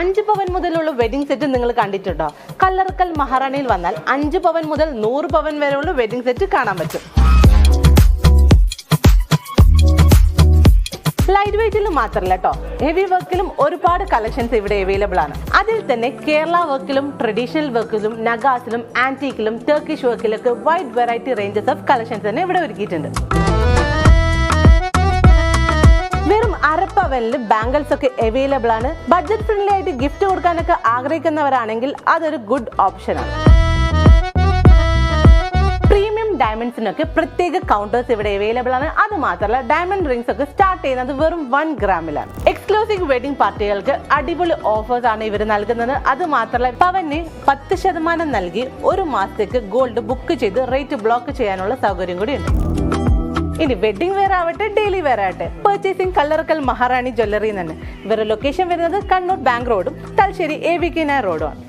അഞ്ച് പവൻ മുതലുള്ള wedding set നിങ്ങൾ കണ്ടിട്ടുണ്ടോ? കല്ലറക്കൽ മഹാറാണിയിൽ വന്നാൽ അഞ്ച് പവൻ മുതൽ നൂറ് പവൻ വരെയുള്ള വെഡിങ് സെറ്റ് കാണാൻ പറ്റും. ലൈറ്റ് വെയിറ്റിലും മാത്രമല്ല കേട്ടോ ഹെവി വർക്കിലും ഒരുപാട് കളക്ഷൻസ് ഇവിടെ അവൈലബിൾ ആണ്. അതിൽ തന്നെ കേരള വർക്കിലും ട്രഡീഷണൽ വർക്കിലും നഗാസിലും ആന്റീക്കിലും Turkish വർക്കിലൊക്കെ wide variety ranges of collections തന്നെ ഇവിടെ ഒരുക്കിയിട്ടുണ്ട്. അരപ്പവനിൽ ബാംഗിൾസ് ഒക്കെ അവൈലബിൾ ആണ്. ബഡ്ജറ്റ് ഫ്രണ്ട്ലി ആയിട്ട് ഗിഫ്റ്റ് കൊടുക്കാനൊക്കെ ആഗ്രഹിക്കുന്നവരാണെങ്കിൽ അതൊരു ഗുഡ് ഓപ്ഷനാണ് പ്രീമിയം ഡയമണ്ട്സിനൊക്കെ പ്രത്യേക കൗണ്ടേഴ്സ് ഇവിടെ അവൈലബിൾ ആണ്. അത് മാത്രമല്ല ഡയമണ്ട് റിംഗ്സ് ഒക്കെ സ്റ്റാർട്ട് ചെയ്യുന്നത് വെറും വൺ ഗ്രാമിലാണ് എക്സ്ക്ലൂസീവ് വെഡിംഗ് പാർട്ടികൾക്ക് അടിപൊളി ഓഫേഴ്സ് ആണ് ഇവർ നൽകുന്നത്. അത് മാത്രമല്ല പവന് പത്ത് ശതമാനം നൽകി ഒരു മാസത്തേക്ക് ഗോൾഡ് ബുക്ക് ചെയ്ത് റേറ്റ് ബ്ലോക്ക് ചെയ്യാനുള്ള സൗകര്യം കൂടിയുണ്ട് ഇനി വെഡിങ് വെയർ ആവട്ടെ ഡെയിലി വെയർ ആവട്ടെ. പർച്ചേസിംഗ് കല്ലറക്കൽ മഹാറാണി ജ്വല്ലറി തന്നെ. ഇവരുടെ ലൊക്കേഷൻ വരുന്നത് കണ്ണൂർ ബാങ്ക് റോഡും Thalassery A V K Nair റോഡുമാണ്